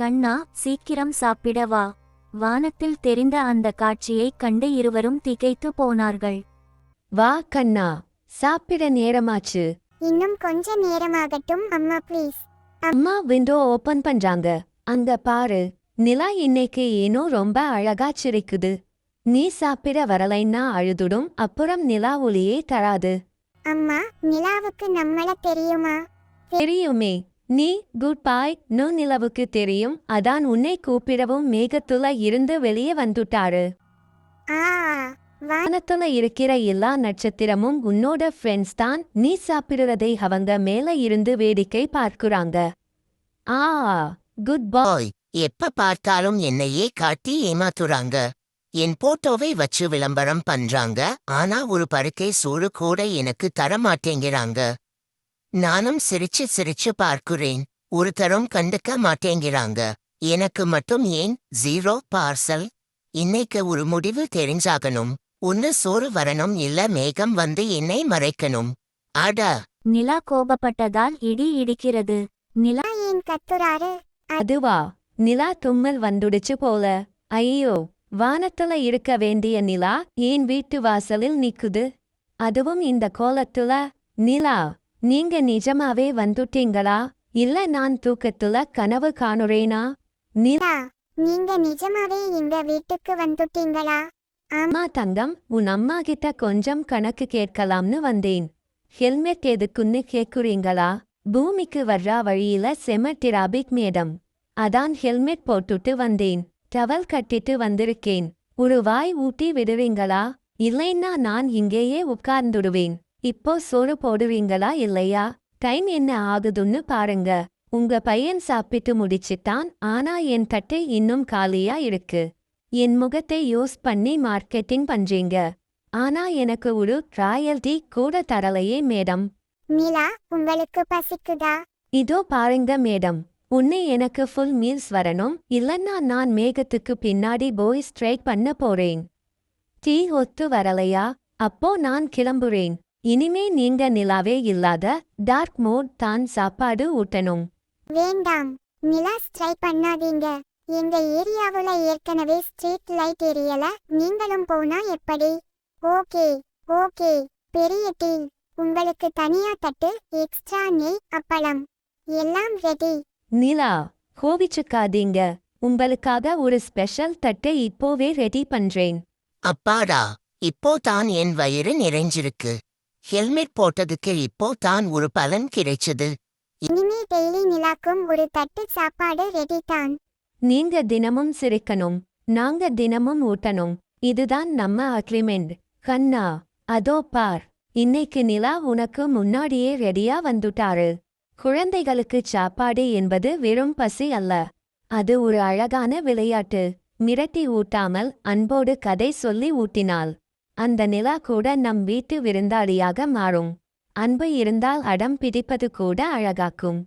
கண்ணா சீக்கிரம் சாப்பிட வா. வானத்தில் தெரிந்த அந்த காட்சியைக் கண்டு இருவரும் திகைத்து போனார்கள். வா கண்ணா. சாப்பிட நேரமாச்சு. இன்னும் கொஞ்ச நேரமாகட்டும் அம்மா ப்ளீஸ் அம்மா விண்டோ ஓபன் பண்றாங்க. அங்க பாரு. நிலா இன்னைக்கு ஏனோ ரொம்ப அழகா சிரிக்குது. நீ சாப்பிட வரலைன்னா அழுதுடும் அப்புறம் நிலா ஒளியே தராது. அம்மா நிலாவுக்கு நம்மள தெரியுமா? தெரியுமே. நீ குட் பாய் நோ நிலவுக்கு தெரியும். அதான் உன்னை கூப்பிடவும் மேகத்துல இருந்து வெளியே வந்துட்டாரு. ஆ வானத்துல இருக்கிற எல்லா நட்சத்திரமும் உன்னோட ஃப்ரெண்ட்ஸ் தான். நீ சாப்பிடுறதை அவங்க மேல இருந்து வேடிக்கை பார்க்குறாங்க. ஆ குட் பாய் எப்ப பார்த்தாலும் என்னையே காட்டி ஏமாத்துறாங்க. என் போட்டோவை வச்சு விளம்பரம் பண்றாங்க. ஆனா ஒரு பருக்கை சோறு கூட எனக்கு தர மாட்டேங்கிறாங்க நானும் சிரிச்சு சிரிச்சு பார்க்கிறேன். ஒரு தரம் கண்டுக்க மாட்டேங்கிறாங்க. எனக்கு மட்டும் ஏன்? ஜீரோ பார்சல் இன்னைக்கு ஒரு முடிவு தெரிஞ்சாகணும். ஒன்னு சோறு வரணும் இல்ல மேகம் வந்து என்னை மறைக்கணும். அட. நிலா கோபப்பட்டதால் இடி இடிக்கிறது. நிலா ஏன் கத்துறாரு? அதுவா? நிலா தும்மல் வந்துடுச்சு போல. ஐயோ. வானத்துல இருக்க வேண்டிய நிலா ஏன் வீட்டு வாசலில் நிக்குது? அதுவும் இந்த கோலத்துல. நிலா. நீங்க நிஜமாவே வந்துட்டீங்களா? இல்ல நான் தூக்கத்துல கனவு காணுறேனா? நிலா நீங்க நிஜமாவே எங்க வீட்டுக்கு வந்துட்டீங்களா? அம்மா தங்கம் உன் அம்மா கிட்ட கொஞ்சம் கணக்கு கேட்கலாம்னு வந்தேன். ஹெல்மெட் எதுக்குன்னு கேக்குறீங்களா? பூமிக்கு வர்றா வழியில செம டிராபிக் மேடம். அதான் ஹெல்மெட் போட்டுட்டு வந்தேன். டவல் கட்டிட்டு வந்திருக்கேன். ஒரு வாய் ஊட்டி விடுவீங்களா இல்லைன்னா நான் இங்கேயே உட்கார்ந்துடுவேன். இப்போ சோறு போடுவீங்களா இல்லையா? டைம் என்ன ஆகுதுன்னு பாருங்க. உங்க பையன் சாப்பிட்டு முடிச்சிட்டான். ஆனா என் தட்டு இன்னும் காலியா இருக்கு. என் முகத்தை யூஸ் பண்ணி மார்க்கெட்டிங் பண்றீங்க. ஆனா எனக்கு ஒரு ராயல்டி கூட தரலையே மேடம். நிலா உங்களுக்கு பசிக்குதா? இதோ பாருங்க மேடம். உன்னை எனக்கு ஃபுல் மீல்ஸ் வரணும். இல்லன்னா நான் மேகத்துக்கு பின்னாடி போய் ஸ்ட்ரைக் பண்ண போறேன். டீ ஒத்து வரலையா? அப்போ நான் கிளம்புறேன். இனிமே நீங்க நிலாவே இல்லாத டார்க் மோட் தான் சாப்பாடு ஊட்டணும். வேண்டாம். நிலா ஸ்ட்ரைக் பண்ணாதீங்க. எங்க ஏரியாவுல ஏற்கனவே ஸ்ட்ரீட் லைட் எரியல நீங்களும் போனா எப்படி? Okay okay. பெரிய டீ. உங்களுக்கு தனியா தட்டு எக்ஸ்ட்ரா நெய் அப்பளம். எல்லாம் ரெடி நிலா கோவிச்சுக்காதீங்க. உங்களுக்காக ஒரு ஸ்பெஷல் தட்டை இப்போவே ரெடி பண்றேன். அப்பாடா இப்போ தான் என் வயிறு நிறைஞ்சிருக்கு. ஹெல்மெட் போட்டதுக்கு இப்போ தான் ஒரு பலன் கிடைச்சது. இனிமே டெய்லி நிலாக்கும் ஒரு தட்டு சாப்பாடு ரெடி தான். நீங்க தினமும் சிரிக்கணும். நாங்க தினமும் ஊட்டணும். இதுதான் நம்ம அக்ரிமெண்ட் கண்ணா அதோ பார். இன்னைக்கு நிலா உனக்கு முன்னாடியே ரெடியா வந்துட்டாரு. குழந்தைகளுக்கு சாப்பாடு என்பது வெறும் பசி அல்ல. அது ஒரு அழகான விளையாட்டு. மிரட்டி ஊட்டாமல் அன்போடு கதை சொல்லி ஊட்டினாள். அந்த நிலா கூட நம் வீட்டு விருந்தாளியாக மாறும். அன்பு இருந்தால் அடம் பிடிப்பது கூட அழகாக்கும்.